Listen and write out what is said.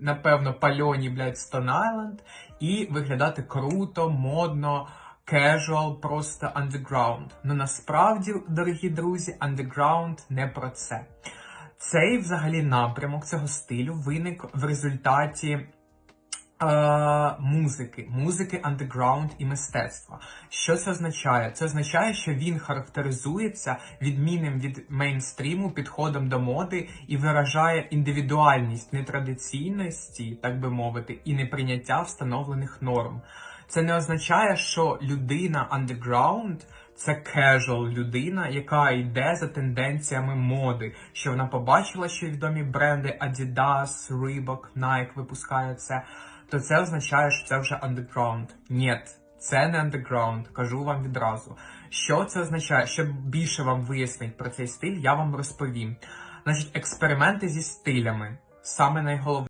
напевно, пальоні, блядь, Стон Айленд, і виглядати круто, модно, casual, просто underground. Ну насправді, дорогі друзі, underground не про це. Цей взагалі напрямок цього стилю виник в результаті музики, музики андеграунд і мистецтва. Що це означає? Це означає, що він характеризується відмінним від мейнстріму підходом до моди і виражає індивідуальність нетрадиційності, так би мовити, і неприйняття встановлених норм. Це не означає, що людина underground – це casual людина, яка йде за тенденціями моди, що вона побачила, що відомі бренди Adidas, Reebok, Nike випускають це, то це означає, що це вже underground. Ні, це не underground, кажу вам відразу. Що це означає? Щоб більше вам вияснить про цей стиль, я вам розповім. Значить, експерименти зі стилями саме найголовніше.